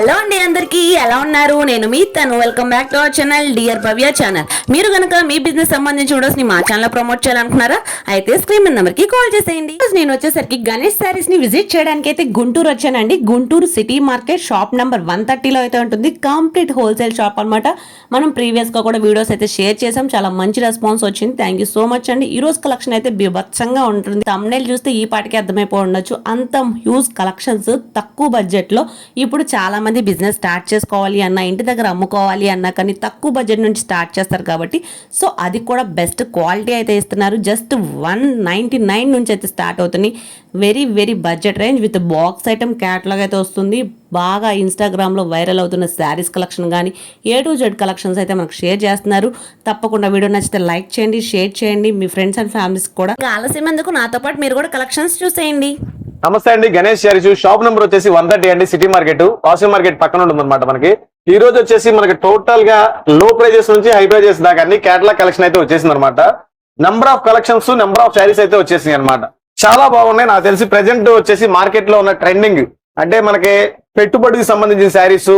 Hello అండి అందరికీ ఎలా ఉన్నారు? నేను మీ తను. Welcome back to our channel dear Bhavya channel మీరు కనుక మీ బిజినెస్ సంబంధించి వీడియోస్ని మా ఛానల్ ప్రమోట్ చేయాలనుకున్నారా అయితే స్క్రీన్ నెంబర్కి కాల్ చేసేయండి. నేను వచ్చేసరికి గణేష్ శారీస్ని విజిట్ చేయడానికి అయితే గుంటూరు వచ్చానండి. Guntur city market shop number one థర్టీలో అయితే ఉంటుంది. కంప్లీట్ హోల్సేల్ షాప్ అన్నమాట. మనం ప్రీవియస్గా కూడా వీడియోస్ అయితే షేర్ చేసాం చాలా మంచి రెస్పాన్స్ వచ్చింది. థ్యాంక్ యూ సో మచ్ అండి. ఈ రోజు కలెక్షన్ అయితే బీభత్సంగా ఉంటుంది. తమ్నేల్ చూస్తే ఈ పాటికి అర్థమైపోయి ఉండొచ్చు. అంత హ్యూజ్ కలెక్షన్స్ తక్కువ బడ్జెట్లో. ఇప్పుడు చాలా చాలామంది బిజినెస్ స్టార్ట్ చేసుకోవాలి అన్న ఇంటి దగ్గర అమ్ముకోవాలి అన్న కానీ తక్కువ బడ్జెట్ నుంచి స్టార్ట్ చేస్తారు కాబట్టి సో అది కూడా బెస్ట్ క్వాలిటీ అయితే ఇస్తున్నారు. జస్ట్ వన్ నైంటీ నైన్ నుంచి అయితే స్టార్ట్ అవుతుంది very very budget range with box item catalogue అయితే వస్తుంది. బాగా ఇన్స్టాగ్రామ్లో వైరల్ అవుతున్న శారీస్ కలెక్షన్ కానీ ఏ టు జెడ్ కలెక్షన్స్ అయితే మనకు షేర్ చేస్తున్నారు. తప్పకుండా వీడియో నచ్చితే లైక్ చేయండి షేర్ చేయండి. మీ ఫ్రెండ్స్ అండ్ ఫ్యామిలీస్ కూడా ఆలస్యం ఎందుకు? నాతో పాటు మీరు కూడా కలెక్షన్స్ చూసేయండి. నమస్తే అండి గణేష్ షాప్ నెంబర్ వచ్చేసి వన్ థర్టీ అండి city market. Costly market market పక్కన ఉంటుంది అనమాట మనకి. ఈ రోజు వచ్చేసి మనకి టోటల్గా లో ప్రైజెస్ నుంచి హై ప్రైజెస్ దాకా అన్ని కేటలాగ్ కలెక్షన్ అయితే వచ్చేసింది అనమాట number of collections number of saris అయితే వచ్చేసినాయి అనమాట చాలా బాగున్నాయి. నాకు తెలిసి ప్రెసెంట్ వచ్చేసి మార్కెట్లో ఉన్న ట్రెండింగ్ అంటే మనకి పెట్టుబడికి సంబంధించిన శారీస్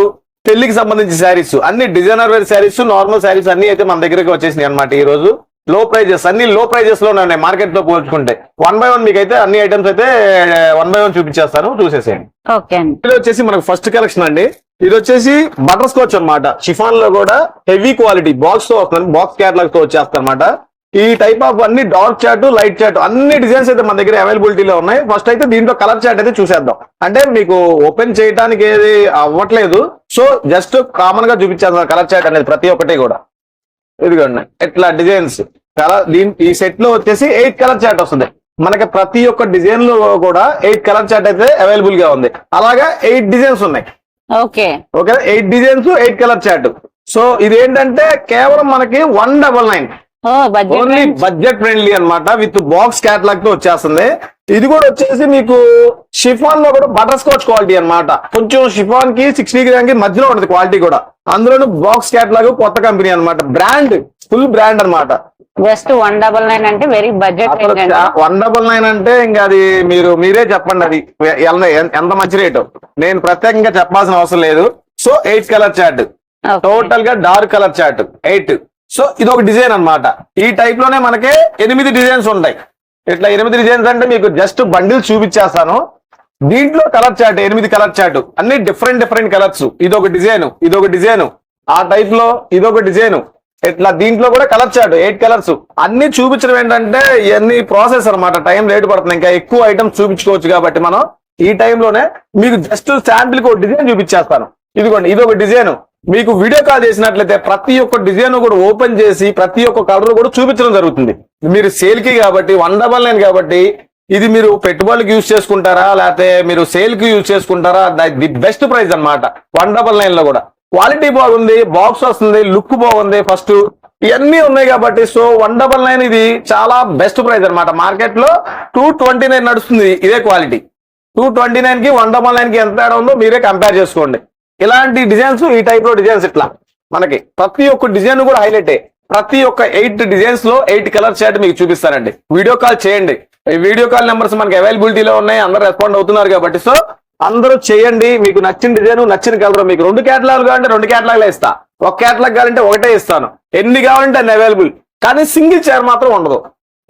పెళ్ళికి సంబంధించిన శారీస్ అన్ని designer wear saris normal saris అన్ని అయితే మన దగ్గరకు వచ్చేసినాయి అనమాట ఈ రోజు. లో ప్రైజెస్ అన్ని లో ప్రైజెస్లో ఉన్నాయి మార్కెట్లో పోల్చుకుంటే. వన్ బై వన్ మీకు అయితే అన్ని ఐటమ్స్ అయితే వన్ బై వన్ చూపించేస్తాను చూసేసేయండి. ఇది వచ్చేసి మనకు ఫస్ట్ కలెక్షన్ అండి. ఇది వచ్చేసి బటర్ స్కాచ్ అన్నమాట. షిఫాన్లో కూడా హెవీ క్వాలిటీ బాక్స్తో వస్తుంది బాక్స్ క్యాట్లాగ్తో వచ్చేస్తుంది అనమాట ఈ టైప్ ఆఫ్ అన్ని డార్క్ చాట్ లైట్ చాట్ అన్ని డిజైన్స్ అయితే మన దగ్గర అవైలబిలిటీలో ఉన్నాయి. ఫస్ట్ అయితే దీంట్లో కలర్ చాట్ అయితే చూసేద్దాం. అంటే మీకు ఓపెన్ చేయడానికి ఏది అవ్వట్లేదు. సో జస్ట్ కామన్గా చూపించేస్తాను కలర్ చాట్ అనేది ప్రతి ఒక్కటి కూడా. ఇదిగోండి ఇట్లా డిజైన్స్ కలర్ దీని ఈ సెట్లో వచ్చేసి ఎయిట్ కలర్ చాట్ వస్తుంది. మనకి ప్రతి ఒక్క డిజైన్లో కూడా ఎయిట్ కలర్ చాట్ అయితే అవైలబుల్గా ఉంది. అలాగా ఎయిట్ డిజైన్స్ ఉన్నాయి. Okay. Okay eight designs eight colour chart so ఇది ఏంటంటే కేవలం మనకి one double nine only budget friendly అన్నమాట. విత్ బాక్స్ క్యాట్లాగ్తో వచ్చేస్తుంది. ఇది కూడా వచ్చేసి మీకు షిఫాన్లో కూడా బటర్ స్కాచ్ క్వాలిటీ అన్నమాట. కొంచెం షిఫాన్కి సిక్స్టీ గ్రామ్కి మధ్యలో ఉంటుంది క్వాలిటీ కూడా. అందులోనూ బాక్స్ క్యాట్లాగ్ కొత్త కంపెనీ అన్నమాట. బ్రాండ్ ఫుల్ బ్రాండ్ అన్నమాట. జస్ట్ వన్ డబల్ నైన్ అంటే very budget one double nine అంటే ఇంకా అది మీరు మీరే చెప్పండి అది. ఎంత మంచి రేటు? నేను ప్రత్యేకంగా చెప్పాల్సిన అవసరం లేదు. So eight colour chart. Okay. టోటల్గా dark colour chart. Eight. So ఇది ఒక డిజైన్ అన్నమాట. ఈ టైప్లోనే మనకి ఎనిమిది డిజైన్స్ ఉంటాయి. ఇట్లా ఎనిమిది డిజైన్స్ అంటే మీకు జస్ట్ బండిల్ చూపించేస్తాను. దీంట్లో కలర్ చాట్ ఎనిమిది కలర్ చాట్ అన్ని డిఫరెంట్ డిఫరెంట్ కలర్స్ ఇదొక డిజైన్ ఇదొక డిజైన్ ఆ టైప్లో ఇదొక డిజైన్ ఇట్లా దీంట్లో కూడా కలర్ చాట్ ఎయిట్ కలర్స్ అన్ని చూపించడం ఏంటంటే ఇవన్నీ ప్రాసెస్ అన్నమాట. టైం లేట్ పడుతుంది. ఇంకా ఎక్కువ ఐటమ్స్ చూపించుకోవచ్చు కాబట్టి మనం ఈ టైంలోనే మీకు జస్ట్ శాంపిల్కి ఒక డిజైన్ చూపించేస్తాను. ఇదిగోండి ఇది ఒక డిజైన్ మీకు వీడియో కాల్ చేసినట్లయితే ప్రతి ఒక్క డిజైన్ కూడా ఓపెన్ చేసి ప్రతి ఒక్క కలర్ కూడా చూపించడం జరుగుతుంది. మీరు సేల్కి కాబట్టి వన్ డబల్ నైన్ కాబట్టి ఇది మీరు పెట్టుబడికి యూజ్ చేసుకుంటారా? లేకపోతే మీరు సేల్కి యూజ్ చేసుకుంటారా? ది బెస్ట్ ప్రైస్ అన్నమాట. వన్ డబల్ నైన్లో కూడా. క్వాలిటీ బాగుంది బాక్స్ వస్తుంది లుక్ బాగుంది ఫస్ట్ ఇవన్నీ ఉన్నాయి కాబట్టి సో వన్ డబల్ నైన్ ఇది చాలా బెస్ట్ ప్రైస్ అన్నమాట. మార్కెట్లో టూ ట్వంటీ నైన్ నడుస్తుంది ఇదే క్వాలిటీ టూ ట్వంటీ నైన్కి వన్ డబల్ నైన్కి ఎంత తేడా ఉందో మీరే కంపేర్ చేసుకోండి. ఇలాంటి డిజైన్స్ ఈ టైప్లో డిజైన్స్ ఇట్లా. మనకి ప్రతి ఒక్క డిజైన్ కూడా హైలైట్ ప్రతి ఒక్క ఎయిట్ డిజైన్స్లో ఎయిట్ కలర్ షర్ట్ మీకు చూపిస్తానండి. వీడియో కాల్ చేయండి. వీడియో కాల్ నెంబర్స్ మనకి అవైలబిలిటీలో ఉన్నాయి అందరూ రెస్పాండ్ అవుతున్నారు కాబట్టి. సో అందరూ చేయండి. మీకు నచ్చిన డిజైన్ నచ్చిన కలర్ మీకు రెండు కేటలాగ్ కావాలంటే రెండు కేటలాగ్లే ఇస్తా. ఒక కేటలాగ్ కావాలంటే ఒకటే ఇస్తాను. ఎన్ని కావాలంటే అన్ని అవైలబుల్ కానీ సింగిల్ చైర్ మాత్రం ఉండదు.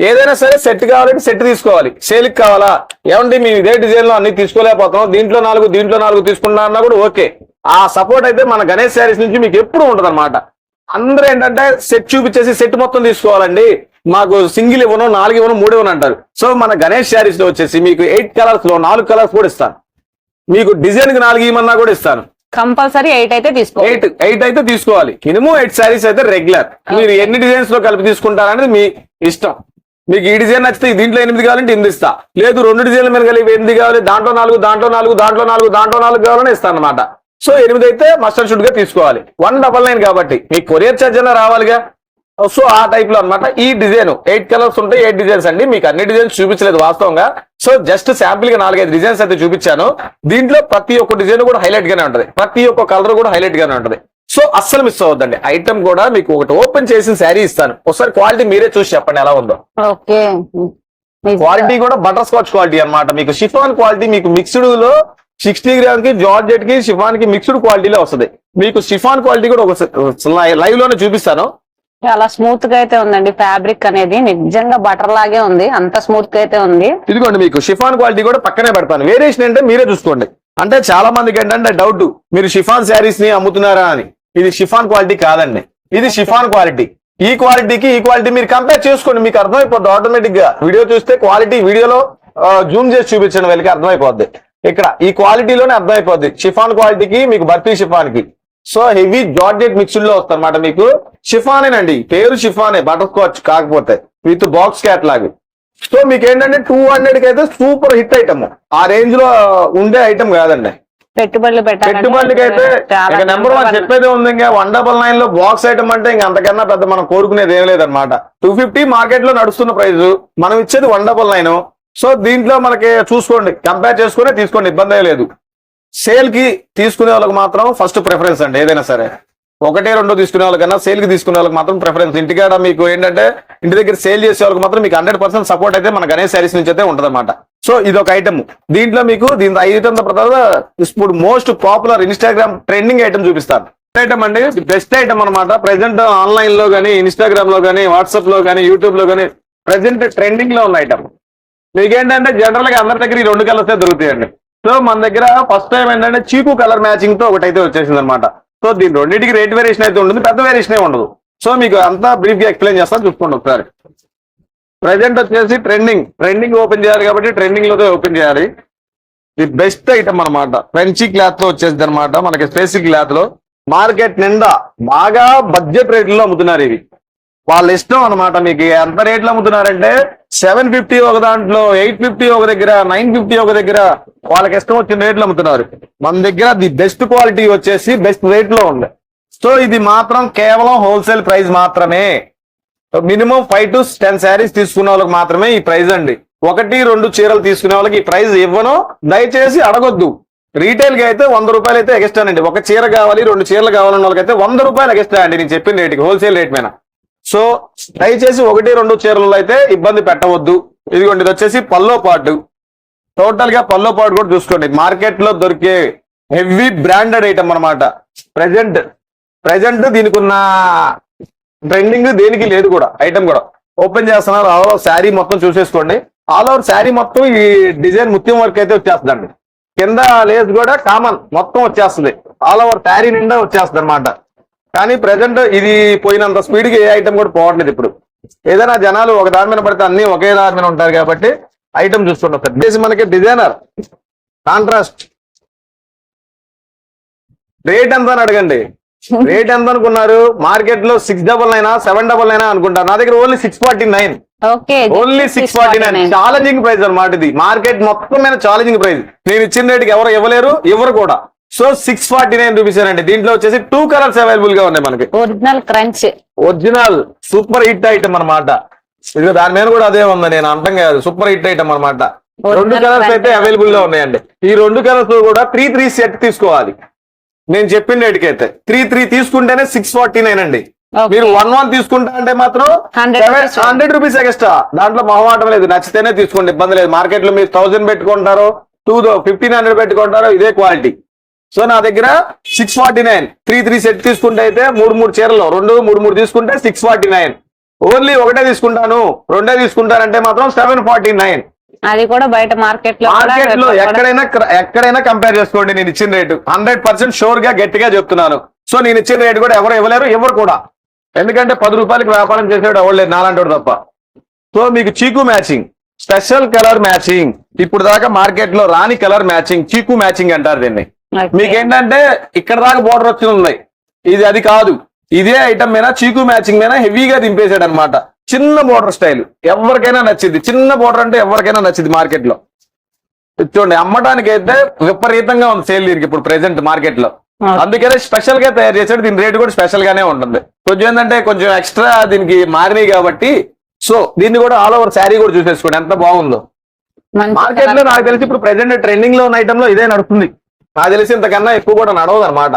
ఏదైనా సరే సెట్ కావాలంటే సెట్ తీసుకోవాలి. సేల్కి కావాలా? ఏమంటే మేము ఇదే డిజైన్లో అన్ని తీసుకోలేకపోతున్నాం. దీంట్లో నాలుగు దీంట్లో నాలుగు తీసుకున్నా అన్నా కూడా ఓకే. ఆ సపోర్ట్ అయితే మన గణేష్ శారీస్ నుంచి మీకు ఎప్పుడు ఉంటది అనమాట అందరూ ఏంటంటే సెట్ చూపించేసి సెట్ మొత్తం తీసుకోవాలండి. మాకు సింగిల్ ఇవ్వను నాలుగు ఇవ్వను మూడు ఇవ్వను అంటారు. సో మన గణేష్ శారీస్లో వచ్చేసి మీకు ఎయిట్ కలర్స్లో నాలుగు కలర్స్ కూడా ఇస్తాను. మీకు డిజైన్కి నాలుగు ఇవ్వమన్నా కూడా ఇస్తాను. కంపల్సరీ ఎయిట్ అయితే తీసుకో ఎయిట్ ఎయిట్ అయితే తీసుకోవాలి. మినిమం ఎయిట్ శారీస్ అయితే రెగ్యులర్ మీరు ఎన్ని డిజైన్స్లో కలిపి తీసుకుంటారనేది మీ ఇష్టం. మీకు ఈ డిజైన్ నచ్చితే దీంట్లో ఎనిమిది కావాలంటే ఎనిమిది ఇస్తా. లేదు రెండు డిజైన్ల మీద కలిపి ఎనిమిది కావాలి దాంట్లో నాలుగు దాంట్లో నాలుగు దాంట్లో నాలుగు దాంట్లో నాలుగు కావాలని ఇస్తాను అనమాట సో ఎనిమిది అయితే మస్టర్ షుడ్గా తీసుకోవాలి. వన్ డబల్ నైన్ కాబట్టి. మీకు కొరియర్ ఛార్జ్ అయినా రావాలిగా. సో ఆ టైప్లో అన్నమాట. ఈ డిజైన్ ఎయిట్ కలర్స్ ఉంటాయి ఎయిట్ డిజైన్స్ అండి. మీకు అన్ని డిజైన్స్ చూపించలేదు వాస్తవంగా. సో జస్ట్ శాంపిల్గా నాలుగైదు డిజైన్స్ అయితే చూపించాను. దీంట్లో ప్రతి ఒక్క డిజైన్ కూడా హైలైట్ గానే ఉంటది. ప్రతి ఒక్క కలర్ కూడా హైలైట్ గానే ఉంటది. సో అస్సలు మిస్ అవ్వద్దండి. ఐటమ్ కూడా మీకు ఒకటి ఓపెన్ చేసిన శారీ ఇస్తాను. ఒకసారి క్వాలిటీ మీరే చూసి చెప్పండి ఎలా ఉందో. క్వాలిటీ కూడా బటర్ స్కాచ్ క్వాలిటీ అన్నమాట. మీకు షిఫాన్ క్వాలిటీ మీకు మిక్స్డ్లో సిక్స్టీ గ్రామ్కి జార్జెట్కి షిఫాన్కి మిక్స్డ్ క్వాలిటీలో వస్తుంది. మీకు షిఫాన్ క్వాలిటీ కూడా ఒక లైవ్లోనే చూపిస్తాను. చాలా స్మూత్గా అయితే ఉందండి ఫ్యాబ్రిక్ అనేది. నిజంగా బటర్ లాగే ఉంది. అంత స్మూత్గా అయితే ఉంది. ఇదిగోండి మీకు షిఫాన్ క్వాలిటీ కూడా పక్కనే పెడతాను. వేరియేషన్ అంటే మీరే చూసుకోండి. అంటే చాలా మందికి ఏంటంటే డౌట్ మీరు షిఫాన్ శారీస్ని అమ్ముతున్నారా అని. ఇది షిఫాన్ క్వాలిటీ కాదండి. ఇది షిఫాన్ క్వాలిటీ. ఈ క్వాలిటీకి ఈ క్వాలిటీ మీరు కంపేర్ చేసుకోండి. మీకు అర్థమైపోద్ది. ఆటోమేటిక్గా వీడియో చూస్తే క్వాలిటీ వీడియోలో జూమ్ చేసి చూపించండి. వీళ్ళకి అర్థమైపోద్ది. ఇక్కడ ఈ క్వాలిటీలోనే అర్థమైపోద్ది. షిఫాన్ క్వాలిటీకి మీకు బర్ఫీ షిఫాన్కి సో హెవీ జార్జెట్ మిక్స్డ్లో వస్తుంది మీకు. షిఫానేనండి. పేరు షిఫానే బటర్ స్కాచ్ కాకపోతే. With box catalogue. సో మీకు ఏంటంటే టూ హండ్రెడ్కి అయితే సూపర్ హిట్ ఐటమ్. ఆ రేంజ్లో ఉండే ఐటమ్ కాదండి. పెట్టుబడులు పెట్టుబడికి అయితే నెంబర్ వన్ చెప్పేది ఉంది. ఇంకా వన్ డబల్ నైన్లో బాక్స్ ఐటమ్ అంటే ఇంకా అంతకన్నా పెద్ద మనం కోరుకునేది ఏం లేదన్నమాట. టూ ఫిఫ్టీ మార్కెట్లో నడుస్తున్న ప్రైస్ మనం ఇచ్చేది వన్ డబల్ నైన్. సో దీంట్లో మనకి చూసుకోండి కంపేర్ చేసుకుని తీసుకోండి ఇబ్బంది లేదు. సేల్కి తీసుకునే వాళ్ళకి మాత్రం ఫస్ట్ ప్రిఫరెన్స్ అండి ఏదైనా సరే. ఒకటే రెండు తీసుకునే వాళ్ళకన్నా సేల్కి తీసుకునే వాళ్ళకి మాత్రం ప్రిఫరెన్స్ ఇంటికాడ మీకు ఏంటంటే ఇంటి దగ్గర సేల్ చేసే వాళ్ళకి మాత్రం మీకు హండ్రెడ్ పర్సెంట్ సపోర్ట్ అయితే మన గణేష్ శారీస్ నుంచి అయితే ఉంటుంది సో ఇది ఒక ఐటమ్ దీంట్లో మీకు దీని ఐటమ్ తర్వాత ఇప్పుడు most popular Instagram trending item చూపిస్తాను. ఐటమ్ అండి బెస్ట్ ఐటమ్ అనమాట ప్రెసెంట్ ఆన్లైన్లో కానీ ఇన్స్టాగ్రామ్లో కానీ వాట్సాప్లో కానీ యూట్యూబ్లో కానీ ప్రెసెంట్ ట్రెండింగ్లో ఉన్న ఐటమ్ మీకేంటంటే జనరల్గా అందరి దగ్గర ఈ రెండు కలర్స్ దొరుకుతాయండి. సో మన దగ్గర ఫస్ట్ టైం ఏంటంటే చీకు కలర్ మ్యాచింగ్తో ఒకటి అయితే వచ్చేసింది అనమాట సో దీని రెండింటికి రేట్ వేరియేషన్ అయితే ఉంటుంది పెద్ద వేరియేషన్ ఉండదు. సో మీకు అంతా బ్రీఫ్గా ఎక్స్ప్లెయిన్ చేస్తాను చూసుకోండి ఒకసారి. ప్రజెంట్ వచ్చేసి ట్రెండింగ్ ట్రెండింగ్ ఓపెన్ చేయాలి కాబట్టి ట్రెండింగ్లోనే ఓపెన్ చేయాలి. ఇది బెస్ట్ ఐటమ్ అన్నమాట. ఫ్రెంచి క్లాత్లో వచ్చేది అనమాట మనకి స్పేసిక్ క్లాత్లో. మార్కెట్ నిండా బాగా బడ్జెట్ రేట్లలో అమ్ముతున్నారు ఇవి. వాళ్ళ ఇష్టం అనమాట మీకు. ఎంత రేట్లు అమ్ముతున్నారంటే సెవెన్ ఫిఫ్టీ ఒక దాంట్లో ఎయిట్ ఫిఫ్టీ ఒక దగ్గర నైన్ ఫిఫ్టీ ఒక దగ్గర వాళ్ళకి ఇష్టం వచ్చిన రేట్లు అమ్ముతున్నారు. మన దగ్గర ది బెస్ట్ క్వాలిటీ వచ్చేసి బెస్ట్ రేట్లో ఉంది. సో ఇది మాత్రం కేవలం హోల్సేల్ ప్రైస్ మాత్రమే. Minimum five to ten saris తీసుకున్న వాళ్ళకి మాత్రమే ఈ ప్రైస్ అండి. ఒకటి రెండు చీరలు తీసుకునే వాళ్ళకి ఈ ప్రైస్ ఇవ్వను. దయచేసి అడగొద్దు. రీటైల్గా అయితే వంద రూపాయలు అయితే ఎక్స్ట్రా అండి ఒక చీర కావాలి రెండు చీరలు కావాలన్న వాళ్ళకైతే వంద రూపాయలు ఎక్స్ట్రా అండి నేను చెప్పిన రేటుకి హోల్సేల్ రేట్ మీద. సో దయచేసి ఒకటి రెండు చీరలు అయితే ఇబ్బంది పెట్టవద్దు. ఇదిగోండి ఇది వచ్చేసి పల్లో పాటు. టోటల్గా పల్లో పాటు కూడా చూసుకోండి. మార్కెట్లో దొరికే హెవీ బ్రాండెడ్ ఐటమ్ అన్నమాట. ప్రెజెంట్ ప్రెజెంట్ దీనికి ఉన్న ట్రెండింగ్ దేనికి లేదు కూడా. ఐటమ్ కూడా. ఓపెన్ చేస్తున్నారు. ఆల్ ఓవర్ శారీ మొత్తం చూసేసుకోండి. ఆల్ ఓవర్ శారీ మొత్తం ఈ డిజైన్ ముత్యం వర్క్ అయితే వచ్చేస్తుందండి. కింద లేస్ కూడా కామన్ మొత్తం వచ్చేస్తుంది. ఆల్ ఓవర్ శారీ నిండా వచ్చేస్తుంది అనమాట కానీ ప్రెసెంట్ ఇది పోయినంత స్పీడ్కి ఏ ఐటమ్ కూడా పోవట్లేదు ఇప్పుడు. ఏదైనా జనాలు ఒక దాని మీద పడితే అన్ని ఒకే దాని మీద ఉంటారు కాబట్టి ఐటమ్ చూస్తుంటారు పెద్ద మనకి డిజైనర్ కాంట్రాస్ట్ రేట్ ఎంత అని అడగండి. రేట్ ఎంత అనుకున్నారు? మార్కెట్లో six double nine seven double nine అనుకుంటారు. నా దగ్గర only six forty nine only six forty nine challenging price అనమాట ఇది. మార్కెట్ మొత్తం మీద ఛాలెంజింగ్ ప్రైస్ నేను ఇచ్చిన రేటుకి ఎవరు ఇవ్వలేరు? ఎవరు కూడా. So six forty nine rupees అండి. దీంట్లో వచ్చేసి టూ కలర్స్ అవైలబుల్గా ఉన్నాయి మనకి. Original crunch original super hit item అన్నమాట. ఇది దాని మీద కూడా అదే ఉంది. నేను అంటాం కాదు. సూపర్ హిట్ ఐటమ్ అన్నమాట. రెండు కలర్స్ అయితే. అవైలబుల్లో ఉన్నాయండి. ఈ రెండు కలర్స్ కూడా త్రీ త్రీ సెట్ తీసుకోవాలి. నేను చెప్పిన రేటుకి అయితే త్రీ త్రీ తీసుకుంటేనే సిక్స్ ఫార్టీ నైన్ అండి. మీరు వన్ వన్ తీసుకుంటా అంటే మాత్రం 100 rupees. హండ్రెడ్ రూపీస్ ఎక్స్ట్రా దాంట్లో మొహమాటం లేదు. నచ్చితేనే తీసుకోండి. ఇబ్బంది లేదు. మార్కెట్లో మీరు థౌసండ్ పెట్టుకుంటారో టూ ఫిఫ్టీన్ హండ్రెడ్ పెట్టుకుంటారో ఇదే క్వాలిటీ సో నా దగ్గర six forty nine three three set తీసుకుంటే అయితే మూడు మూడు చీరలు. రెండు మూడు మూడు తీసుకుంటే సిక్స్ ఫార్టీ నైన్ ఓన్లీ ఒకటే తీసుకుంటాను. రెండే తీసుకుంటానంటే మాత్రం సెవెన్ ఫార్టీ నైన్ అది కూడా బయట మార్కెట్లో మార్కెట్లో కూడా- ఎక్కడైనా ఎక్కడైనా కంపేర్ చేసుకోండి నేను ఇచ్చిన రేటు. హండ్రెడ్ పర్సెంట్ షూర్గా గట్టిగా చెప్తున్నాను. సో నేను ఇచ్చిన రేటు కూడా ఎవరు ఇవ్వలేరు ఎవరు కూడా. ఎందుకంటే పది రూపాయలకి వ్యాపారం చేసేవాడు ఎవరు లేదు నాలంటోడు తప్ప. సో మీకు చీకు మ్యాచింగ్ స్పెషల్ కలర్ మ్యాచింగ్. ఇప్పుడు దాకా మార్కెట్లో రాని కలర్ మ్యాచింగ్ చీకు మ్యాచింగ్ అంటారు దీన్ని. Okay. మీకు ఏంటంటే ఇక్కడ దాకా బోర్డర్ వచ్చి ఉన్నాయి. ఇది అది కాదు. ఇదే ఐటమ్ మీద చీకు మ్యాచింగ్ మీద హెవీగా దింపేశాడు అనమాట చిన్న బోర్డర్ స్టైల్ ఎవరికైనా నచ్చింది. చిన్న బోర్డర్ అంటే ఎవరికైనా నచ్చింది మార్కెట్లో చూడండి అమ్మడానికి అయితే విపరీతంగా ఉంది సేల్ దీనికి ఇప్పుడు ప్రెసెంట్ మార్కెట్లో. అందుకనే స్పెషల్గా తయారు చేశాడు. దీని రేట్ కూడా స్పెషల్ గానే ఉంటుంది. కొంచెం ఏంటంటే కొంచెం ఎక్స్ట్రా దీనికి మారినాయి కాబట్టి. సో దీన్ని కూడా ఆల్ ఓవర్ శారీ కూడా చూసేసుకోండి. ఎంత బాగుందో. మార్కెట్లో. నాకు తెలిసి ఇప్పుడు ప్రెసెంట్ ట్రెండింగ్లో ఉన్న ఐటమ్లో ఇదే నడుస్తుంది. నాకు తెలిసి ఇంతకన్నా ఎక్కువ కూడా నడవదు అనమాట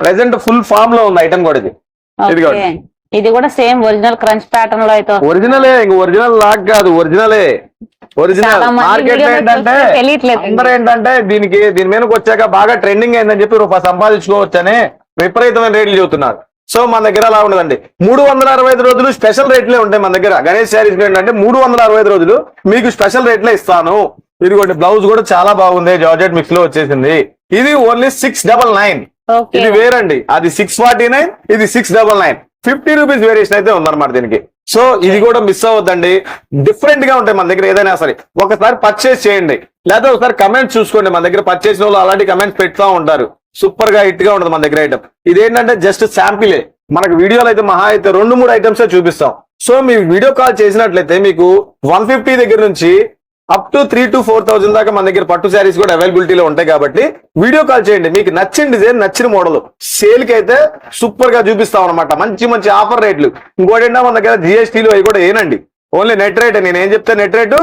ప్రెసెంట్ ఫుల్ ఫామ్లో ఉంది ఐటమ్ కూడా ఇది Okay. ఇదిగోండి. ఇది కూడా సేమ్ ఒరిజినల్ క్రంచ్ ప్యాటర్న్లో అయితే. ఒరిజినలే ఇంక ఒరిజినల్ లాగ్ కాదు ఒరిజినలే ఒరిజినల్ మార్కెట్. అందరూ ఏంటంటే దీనికి దీని మీదకి వచ్చాక బాగా ట్రెండింగ్ అయిందని చెప్పి రూపాయి సంపాదించుకోవచ్చని విపరీతమైన రేట్లు చెబుతున్నారు సో మన దగ్గర అలా ఉండదండి మూడు వందల అరవై ఐదు రోజులు స్పెషల్ రేట్లే ఉంటాయి మన దగ్గర గణేష్ శారీస్ ఏంటంటే మూడు వందల అరవై ఐదు రోజులు మీకు స్పెషల్ రేట్లే ఇస్తాను ఇదిగోండి బ్లౌజ్ కూడా చాలా బాగుంది. జార్జెట్ మిక్స్లో వచ్చేసింది. ఇది ఓన్లీ సిక్స్ డబల్ నైన్ ఇది వేరండి. అది సిక్స్ ఫార్టీ నైన్ ఇది six double nine fifty rupees variation అయితే ఉందన్నమాట దీనికి. సో ఇది కూడా మిస్ అవ్వద్దండి. డిఫరెంట్గా ఉంటాయి మన దగ్గర ఏదైనా సరే. ఒకసారి పర్చేస్ చేయండి. లేదా ఒకసారి కమెంట్స్ చూసుకోండి. మన దగ్గర పర్చేస్ వాళ్ళు అలాంటి కమెంట్స్ పెడతా ఉంటారు. సూపర్గా హిట్గా ఉంటుంది మన దగ్గర ఐటమ్ ఇదేంటంటే జస్ట్ శాంపిలే మనకు వీడియోలో అయితే మహా అయితే రెండు మూడు ఐటమ్స్ చూపిస్తాం. సో మీరు వీడియో కాల్ చేసినట్లయితే మీకు వన్ ఫిఫ్టీ దగ్గర నుంచి up to three to four thousand దాకా మన దగ్గర పట్టు శారీస్ కూడా అవైలబిలిటీలో ఉంటాయి కాబట్టి వీడియో కాల్ చేయండి. మీకు నచ్చిన డిజైన్ నచ్చిన మోడల్ సేల్కి అయితే సూపర్గా చూపిస్తాం అనమాట మంచి మంచి ఆఫర్ రేట్లు. ఇంకోటి మన దగ్గర జిఎస్టీలు అవి కూడా ఏనండి. ఓన్లీ నెట్ రేట్ నేను ఏం చెప్తే నెట్ రేటు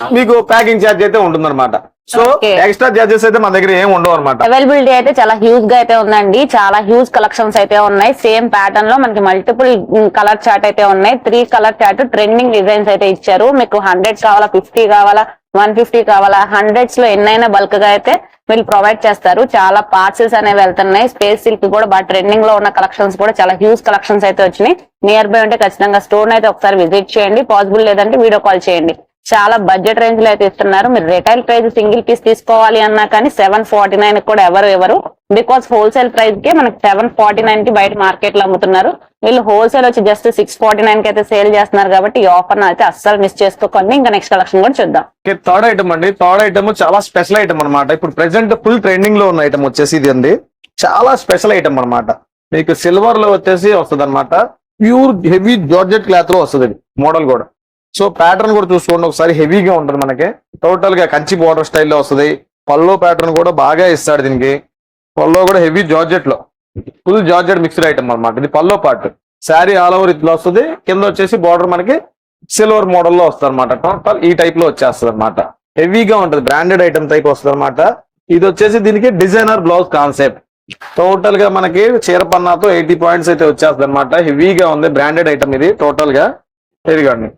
మీకు ప్యాకింగ్ ఛార్జ్ అయితే ఉంటుందన్నమాట. సో. ఎక్స్ట్రా ఛార్జెస్ అయితే మన దగ్గర ఏం ఉండవు అనమాట అవైలబిలిటీ అయితే చాలా హ్యూజ్గా అయితే ఉందండి. చాలా హ్యూజ్ కలెక్షన్స్ అయితే ఉన్నాయి. సేమ్ ప్యాటర్న్లో మనకి మల్టిపుల్ కలర్ చార్ట్ అయితే ఉన్నాయి. Three colour chart trending designs అయితే ఇచ్చారు. మీకు హండ్రెడ్ కావాలా ఫిఫ్టీ కావాలా వన్ ఫిఫ్టీ కావాలా హండ్రెడ్స్లో ఎన్నైనా బల్క్గా అయితే వీళ్ళు ప్రొవైడ్ చేస్తారు. చాలా పార్సల్స్ అనేవి వెళ్తున్నాయి. స్పేస్ సిల్క్ కూడా బాగా ట్రెండింగ్లో ఉన్న కలెక్షన్స్ కూడా చాలా హ్యూజ్ కలెక్షన్స్ అయితే వచ్చినాయి. నియర్ బై ఉంటే ఖచ్చితంగా స్టోర్ అయితే ఒకసారి విజిట్ చేయండి. పాసిబుల్ లేదంటే వీడియో కాల్ చేయండి. చాలా బడ్జెట్ రేంజ్లో అయితే ఇస్తున్నారు. మీరు రిటైల్ ప్రైస్ సింగిల్ పీస్ తీసుకోవాలి అన్నా కానీ సెవెన్ ఫార్టీ నైన్ కూడా ఎవరు ఎవరు బికాస్ హోల్సేల్ ప్రైస్కి మనకి సెవెన్ ఫార్టీ నైన్కి బయట మార్కెట్లో అమ్ముతున్నారు. వీళ్ళు హోల్సేల్ వచ్చి జస్ట్ సిక్స్ ఫార్టీ నైన్కి అయితే సేల్ చేస్తున్నారు కాబట్టి ఈ ఆఫర్ అయితే అస్సలు మిస్ చేసుకోకండి. ఇంకా నెక్స్ట్ కలెక్షన్ కూడా చూద్దాం. థర్డ్ ఐటమ్ అండి. థర్డ్ ఐటమ్ చాలా స్పెషల్ ఐటమ్ అనమాట ఇప్పుడు ప్రెసెంట్ ఫుల్ ట్రెండింగ్లో ఉన్న ఐటమ్ వచ్చేసి ఇది అండి. చాలా స్పెషల్ ఐటమ్ అనమాట మీకు సిల్వర్లో వచ్చేసి వస్తుంది అనమాట ప్యూర్ హెవీ జార్జెట్ క్లాత్లో వస్తుంది మోడల్ కూడా. సో ప్యాటర్న్ కూడా చూసుకోండి. ఒకసారి హెవీగా ఉంటుంది మనకి. టోటల్గా కంచి బోర్డర్ స్టైల్లో వస్తుంది. పల్లో ప్యాటర్న్ కూడా బాగా ఇస్తాడు దీనికి. పల్లో కూడా హెవీ జార్జెట్లో. ఫుల్ జార్జెట్ మిక్స్డ్ ఐటమ్ అన్నమాట. ఇది పల్లో పార్ట్ శారీ ఆల్ ఓవర్ ఇట్లా వస్తుంది. కింద వచ్చేసి బార్డర్ మనకి సిల్వర్ మోడల్లో వస్తుంది అనమాట టోటల్ ఈ టైప్లో వచ్చేస్తుంది అనమాట హెవీగా ఉంటుంది. బ్రాండెడ్ ఐటమ్ టైప్ వస్తుంది అనమాట ఇది వచ్చేసి దీనికి డిజైనర్ బ్లౌజ్ కాన్సెప్ట్ టోటల్గా మనకి చీరపన్నాతో ఎయిటీ పాయింట్స్ అయితే వచ్చేస్తుంది అనమాట హెవీగా ఉంది. బ్రాండెడ్ ఐటమ్ ఇది. టోటల్గా. ఎదిగండి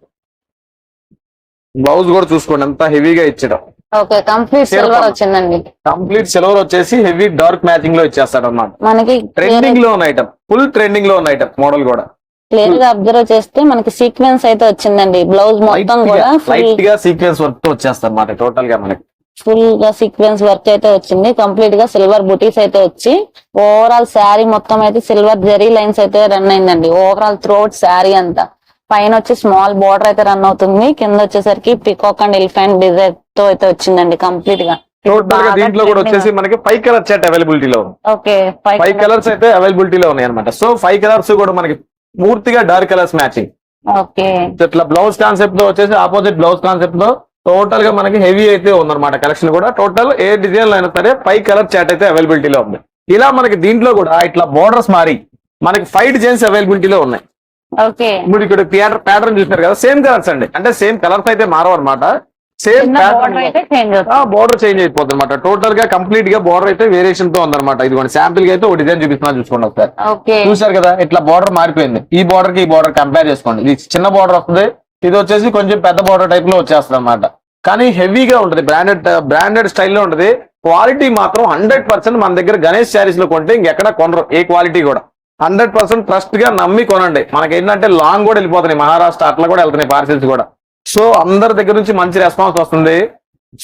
బ్లౌజ్ కూడా చూసుకోండి ఎంత హెవీగా ఇచ్చడం ఓకే కంప్లీట్ సిల్వర్ వచ్చిందండి. కంప్లీట్ సిల్వర్ వచ్చేసి హెవీ డార్క్ మ్యాచింగ్లో ఇచ్చేస్తాడు అనమాట మనకి ట్రెండింగ్లో ఉన్న ఐటమ్ ఫుల్ ట్రెండింగ్లో ఉన్న ఐటమ్ మోడల్ కూడా. క్లియర్గా అబ్జర్వ్ చేస్తే మనకి సీక్వెన్స్ అయితే వచ్చిందండి. బ్లౌజ్ మొత్తం కూడా లైట్గా సీక్వెన్స్ వర్క్తో వచ్చేస్తారు అన్నమాట టోటల్గా మనకి. ఫుల్గా సీక్వెన్స్ వర్క్ అయితే వచ్చింది. కంప్లీట్గా సిల్వర్ బుటీస్ అయితే వచ్చి ఓవరాల్ శారీ మొత్తం అయితే సిల్వర్ జరీ లైన్స్ అయితే రన్ అయిందండి. ఓవరాల్ త్రోట్ శారీ అంతా. పైన వచ్చి స్మాల్ బార్డర్ అయితే రన్ అవుతుంది. కింద వచ్చేసరికి పికాక్ అండ్ ఎలిఫెంట్ డిజైన్తో అయితే వచ్చిందండి కంప్లీట్గా టోటల్గా దీంట్లో కూడా వచ్చేసి మనకి ఫైవ్ కలర్ చాట్ అవైలబిలిటీలో ఉంది ఓకే ఫైవ్ కలర్స్ అయితే అవైలబిలిటీలో ఉన్నాయి అనమాట సో ఫైవ్ కలర్స్ కూడా మనకి పూర్తిగా డార్క్ కలర్స్ మ్యాచింగ్ ఓకే. ఇట్లా బ్లౌజ్ కాన్సెప్ట్తో వచ్చేసి ఆపోజిట్ బ్లౌజ్ కాన్సెప్ట్తో టోటల్గా మనకి హెవీ అయితే ఉందన్నమాట కలెక్షన్ కూడా. టోటల్ ఏ డిజైన్లో అయినా సరే ఫైవ్ కలర్ చాట్ అయితే అవైలబిలిటీలో ఉంది. ఇలా మనకి దీంట్లో కూడా ఇట్లా బోర్డర్స్ మారి మనకి ఫైవ్ డిజైన్స్ అవైలబిలిటీలో ఉన్నాయి. ఇప్పుడు ఇక్కడ ప్యాటర్న్ చూసినారు కదా సేమ్ కలర్స్ అండి. అంటే సేమ్ కలర్స్ అయితే మారవు అనమాట సేమ్ బార్డర్ చేంజ్ అయిపోతుంది అనమాట టోటల్గా కంప్లీట్గా బోర్డర్ అయితే వేరియేషన్తో ఉందన్నమాట. ఇదిగోండి శాంపిల్గా అయితే ఒక డిజైన్ చూపిస్తున్నా చూసుకోండి ఒకసారి. చూసారు కదా ఇట్లా బార్డర్ మారిపోయింది. ఈ బార్డర్కి ఈ బార్డర్ కంపేర్ చేసుకోండి. ఇది చిన్న బార్డర్ వస్తుంది. ఇది వచ్చేసి కొంచెం పెద్ద బార్డర్ టైప్లో వచ్చేస్తుంది అనమాట కానీ హెవీగా ఉంటుంది. బ్రాండెడ్ బ్రాండెడ్ స్టైల్లో ఉంటుంది. క్వాలిటీ మాత్రం హండ్రెడ్ పర్సెంట్ మన దగ్గర గణేష్ శారీస్లో కొంటే ఇంకెక్కడ కొనరు. ఏ క్వాలిటీ కూడా. హండ్రెడ్ పర్సెంట్ ట్రస్ట్గా నమ్మి కొనండి. మనకి ఏంటంటే లాంగ్ కూడా వెళ్ళిపోతున్నాయి. మహారాష్ట్ర అట్లా కూడా వెళ్తున్నాయి పార్సిల్స్ కూడా. సో అందరి దగ్గర నుంచి మంచి రెస్పాన్స్ వస్తుంది.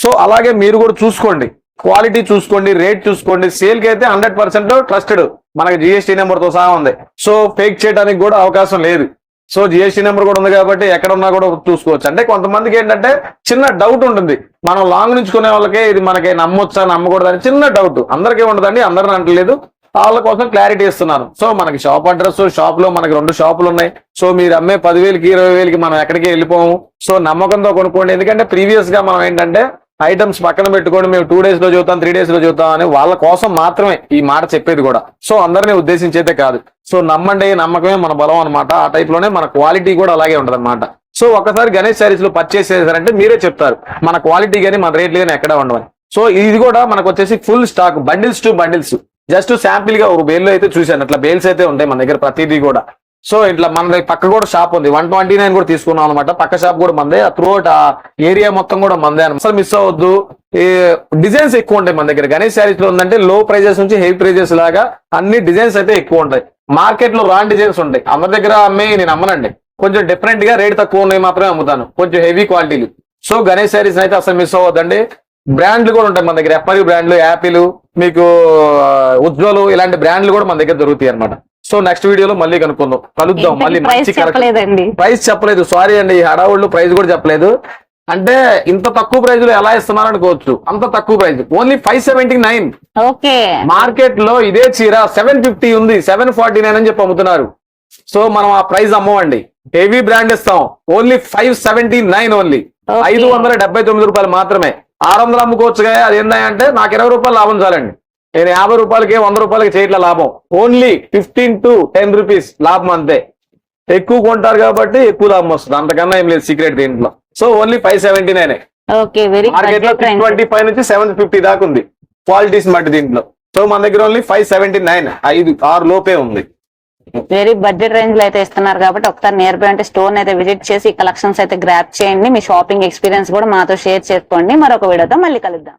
సో అలాగే మీరు కూడా చూసుకోండి. క్వాలిటీ చూసుకోండి రేట్ చూసుకోండి. సేల్కి అయితే హండ్రెడ్ పర్సెంట్ ట్రస్టెడ్. మనకి జిఎస్టీ నెంబర్తో సహా ఉంది. సో ఫేక్ చేయడానికి కూడా అవకాశం లేదు. సో జిఎస్టీ నెంబర్ కూడా ఉంది కాబట్టి ఎక్కడ ఉన్నా కూడా చూసుకోవచ్చు. అంటే కొంతమందికి ఏంటంటే చిన్న డౌట్ ఉంటుంది. మనం లాంగ్ నుంచి కొనే వాళ్ళకే ఇది మనకి నమ్మొచ్చా నమ్మకూడదని చిన్న డౌట్. అందరికీ ఉండదండి అందరిని అంటలేదు. వాళ్ళ కోసం క్లారిటీ ఇస్తున్నాను. సో మనకి షాప్ అడ్రస్ షాప్లో మనకి రెండు షాపులు ఉన్నాయి. సో మీరు అమ్మే పదివేలకి ఇరవై వేలకి మనం ఎక్కడికి వెళ్ళిపోము. సో నమ్మకంతో కొనుక్కోండి. ఎందుకంటే ప్రీవియస్గా మనం ఏంటంటే ఐటమ్స్ పక్కన పెట్టుకొని మేము టూ డేస్లో చూద్దాం త్రీ డేస్లో చూద్దాం అని వాళ్ళ కోసం మాత్రమే ఈ మాట చెప్పేది కూడా. సో అందరినీ ఉద్దేశించైతే కాదు. సో నమ్మండి నమ్మకమే మన బలం అన్నమాట. ఆ టైప్లోనే మన క్వాలిటీ కూడా అలాగే ఉంటది సో ఒకసారి గణేష్ శారీస్లో పర్చేస్ చేశారంటే మీరే చెప్తారు. మన క్వాలిటీ కానీ మన రేట్లు కానీ ఎక్కడ ఉండవని. సో ఇది కూడా మనకు వచ్చేసి full stock bundles to bundles just శాంపిల్గా ఒక బేల్ అయితే చూశాను. అట్లా బేల్స్ అయితే ఉంటాయి మన దగ్గర ప్రతిదీ కూడా. సో ఇట్లా మన పక్క కూడా షాప్ ఉంది. వన్ ట్వంటీ నైన్ కూడా తీసుకున్నాం అనమాట పక్క షాప్ కూడా మందే. త్రూ ఆ ఏరియా మొత్తం కూడా మందే అనమాట అసలు మిస్ అవ్వద్దు. ఈ డిజైన్స్ ఎక్కువ ఉంటాయి మన దగ్గర. గణేష్ శారీస్లో ఉందంటే లో ప్రైజెస్ నుంచి హెవీ ప్రైజెస్ లాగా అన్ని డిజైన్స్ అయితే ఎక్కువ ఉంటాయి. మార్కెట్లో రాన్ డిజైన్స్ ఉంటాయి. అందరి దగ్గర అమ్మే నేను అమ్మనండి. కొంచెం డిఫరెంట్గా రేట్ తక్కువ ఉన్నాయి మాత్రమే అమ్ముతాను. కొంచెం హెవీ క్వాలిటీలు సో గణేష్ శారీస్ అయితే అసలు మిస్ అవ్వద్దండి. బ్రాండ్లు కూడా ఉంటాయి మన దగ్గర. ఎప్పరి బ్రాండ్లు యాపిల్ మీకు ఉజ్వలు ఇలాంటి బ్రాండ్లు కూడా మన దగ్గర దొరుకుతాయి అనమాట సో నెక్స్ట్ వీడియోలో మళ్ళీ కనుక్కుందాం. కలుద్దాం. మళ్ళీ ప్రైస్ మంచి ప్రైస్ చెప్పలేదు. సారీ అండి ఈ హడావుళ్ళు ప్రైస్ కూడా చెప్పలేదు. అంటే ఇంత తక్కువ ప్రైస్లో ఎలా ఇస్తున్నారు అనుకోవచ్చు. అంత తక్కువ price only five seventy nine మార్కెట్లో ఇదే చీర సెవెన్ ఫిఫ్టీ ఉంది. సెవెన్ ఫార్టీ నైన్ అని చెప్పి అమ్ముతున్నారు. సో మనం ఆ ప్రైస్ అమ్మవండి హెవీ బ్రాండ్ ఇస్తాం. Only five seventy nine only. ఐదు వందల డెబ్బై తొమ్మిది రూపాయలు మాత్రమే. ఆరు వందలు అమ్ముకోవచ్చు కదా అది ఏంటంటే నాకు ఇరవై రూపాయలు లాభం చాలండి. నేను యాభై రూపాయలకి వంద రూపాయలకి చేయట్ల లాభం. Only fifteen to ten rupees లాభం అంతే. ఎక్కువ కొంటారు కాబట్టి ఎక్కువ లాభం వస్తుంది. అంతకన్నా ఏం లేదు సీక్రెట్ దీంట్లో. So only five seventy nine మార్కెట్లో ట్వంటీ ఫైవ్ నుంచి సెవెన్ ఫిఫ్టీ దాకా ఉంది. క్వాలిటీస్ బట్టి దీంట్లో. సో మన దగ్గర ఓన్లీ ఫైవ్ సెవెంటీ నైన్ ఐదు ఆరు లోపే ఉంది. వెరీ బడ్జెట్ రేంజ్లో అయితే ఇస్తున్నారు కాబట్టి ఒకసారి నియర్ బై అంటే స్టోర్ అయితే విజిట్ చేసి కలెక్షన్స్ అయితే గ్రాప్ చేయండి. మీ షాపింగ్ ఎక్స్పీరియన్స్ కూడా మాతో షేర్ చేసుకోండి. మరొక వీడియోతో మళ్ళీ కలుద్దాం.